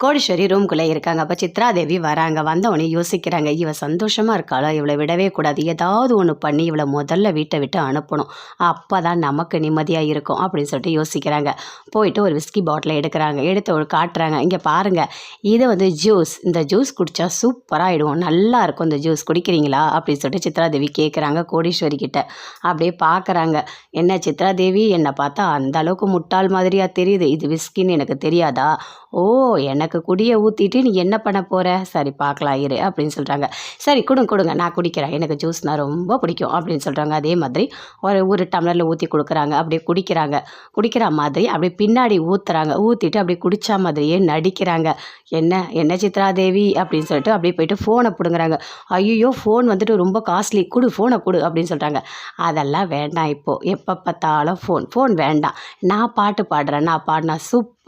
கோடீஸ்வரி ரூம்குள்ளே இருக்காங்க. அப்போ சித்ராதேவி வராங்க. வந்தவொடனே யோசிக்கிறாங்க இவ சந்தோஷமாக இருக்காளோ? இவளை விடவே கூடாது. ஏதாவது ஒன்று பண்ணி இவளை முதல்ல வீட்டை விட்டு அனுப்பணும். அப்போ தான் நமக்கு நிம்மதியாக இருக்கும். அப்படின்னு சொல்லிட்டு யோசிக்கிறாங்க. போயிட்டு ஒரு விஸ்கி பாட்டிலை எடுக்கிறாங்க. எடுத்து ஒரு காட்டுறாங்க. இங்கே பாருங்கள் இது வந்து ஜூஸ் இந்த ஜூஸ் குடித்தா சூப்பராக நல்லா இருக்கும் இந்த ஜூஸ் குடிக்கிறீங்களா? அப்படின்னு சொல்லிட்டு சித்ராதேவி கேட்குறாங்க கோடீஸ்வரி கிட்ட. அப்படியே பார்க்குறாங்க என்ன சித்ராதேவி? என்னை பார்த்தா அந்த அளவுக்கு முட்டாள் மாதிரியாக தெரியுது. இது விஸ்கின்னு எனக்கு தெரியாதா? ஓ எனக்கு குடியை ஊற்றிட்டு நீ என்ன பண்ண போகிற சரி பார்க்கலாம் இரு அப்படின்னு சொல்கிறாங்க சரி கொடுங்க கொடுங்க நான் குடிக்கிறேன். எனக்கு ஜூஸ்னால் ரொம்ப பிடிக்கும் அப்படின்னு சொல்கிறாங்க அதே மாதிரி ஒரு ஒரு டம்ளரில் ஊற்றி கொடுக்குறாங்க. அப்படியே குடிக்கிறாங்க. குடிக்கிற மாதிரி அப்படியே பின்னாடி ஊற்றுறாங்க ஊற்றிட்டு அப்படியே குடித்தா மாதிரியே நடிக்கிறாங்க. என்ன என்ன சித்ரா தேவி? அப்படின்னு சொல்லிட்டு அப்படியே போயிட்டு ஃபோனை பிடுங்குறாங்க. ஐயோ ஃபோன் வந்துட்டு ரொம்ப காஸ்ட்லி கொடு ஃபோனை கொடு அப்படின்னு சொல்கிறாங்க அதெல்லாம் வேண்டாம் இப்போது எப்போ பார்த்தாலும் ஃபோன் ஃபோன் வேண்டாம். நான் பாட்டு பாடுறேன். நான் பாடினா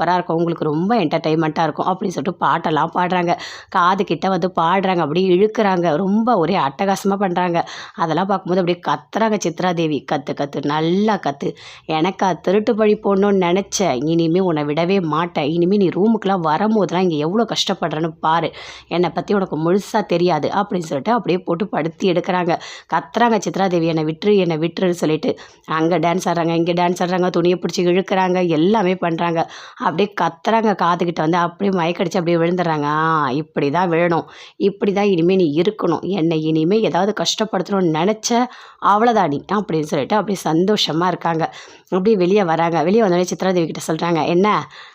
சூப்பராக இருக்கும். உங்களுக்கு ரொம்ப என்டர்டெயின்மெண்ட்டாக இருக்கும். அப்படின்னு சொல்லிட்டு பாட்டெல்லாம் பாடுறாங்க. காது கிட்ட வந்து பாடுறாங்க. அப்படியே இழுக்கிறாங்க. ரொம்ப ஒரே அட்டகாசமாக பண்ணுறாங்க அதெல்லாம் பார்க்கும்போது அப்படியே கத்துறாங்க சித்ராதேவி. கற்று கற்று நல்லா கற்று எனக்கா திருட்டு பழி போடணும்னு நினச்சேன். இனிமேல் உன்னை விடவே மாட்டேன். இனிமேல் நீ ரூமுக்கெலாம் வரும்போதெல்லாம் இங்கே எவ்வளோ கஷ்டப்படுறேன்னு பாரு. என்னை பற்றி உனக்கு முழுசாக தெரியாது. அப்படின்னு சொல்லிட்டு அப்படியே போட்டு படுத்தி எடுக்கிறாங்க. கத்துறாங்க சித்ராதேவி. என்னை விட்டுரு என்னை விட்டுருன்னு சொல்லிட்டு அங்கே டான்ஸ் ஆடுறாங்க இங்கே டான்ஸ் ஆடுறாங்க. துணியை பிடிச்சி இழுக்கிறாங்க. எல்லாமே பண்ணுறாங்க அப்படியே கத்துறாங்க காதுகிட்ட வந்து. அப்படியே மயக்கடிச்சு அப்படியே விழுந்துடுறாங்க. இப்படி தான் விழணும். இப்படி தான் இனிமேல் நீ இருக்கணும். என்னை இனிமேல் ஏதாவது கஷ்டப்படுத்தணும்னு நினச்ச அவ்வளோதான் நீ அப்படின்னு சொல்லிட்டு அப்படியே சந்தோஷமாக இருக்காங்க. அப்படியே வெளியே வராங்க. வெளியே வந்தோடனே சித்ராதேவி கிட்ட சொல்கிறாங்க என்ன?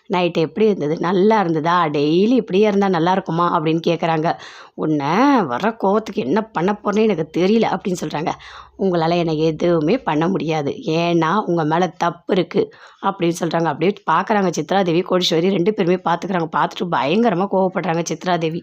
நைட்டு எப்படி இருந்தது? நல்லா இருந்ததா? டெய்லி இப்படியே இருந்தால் நல்லா இருக்குமா? அப்படின்னு கேட்குறாங்க உன்னை வர கோவத்துக்கு என்ன பண்ண போறேன்னு எனக்கு தெரியல அப்படின்னு சொல்கிறாங்க உங்களால் என்னை எதுவுமே பண்ண முடியாது. ஏன்னா உங்கள் மேலே தப்பு இருக்குது அப்படின்னு சொல்கிறாங்க அப்படியே பார்க்குறாங்க சித்ராதேவி கோடீஸ்வரி ரெண்டு பேருமே பார்த்துக்குறாங்க பார்த்துட்டு பயங்கரமாக கோவப்படுறாங்க சித்ராதேவி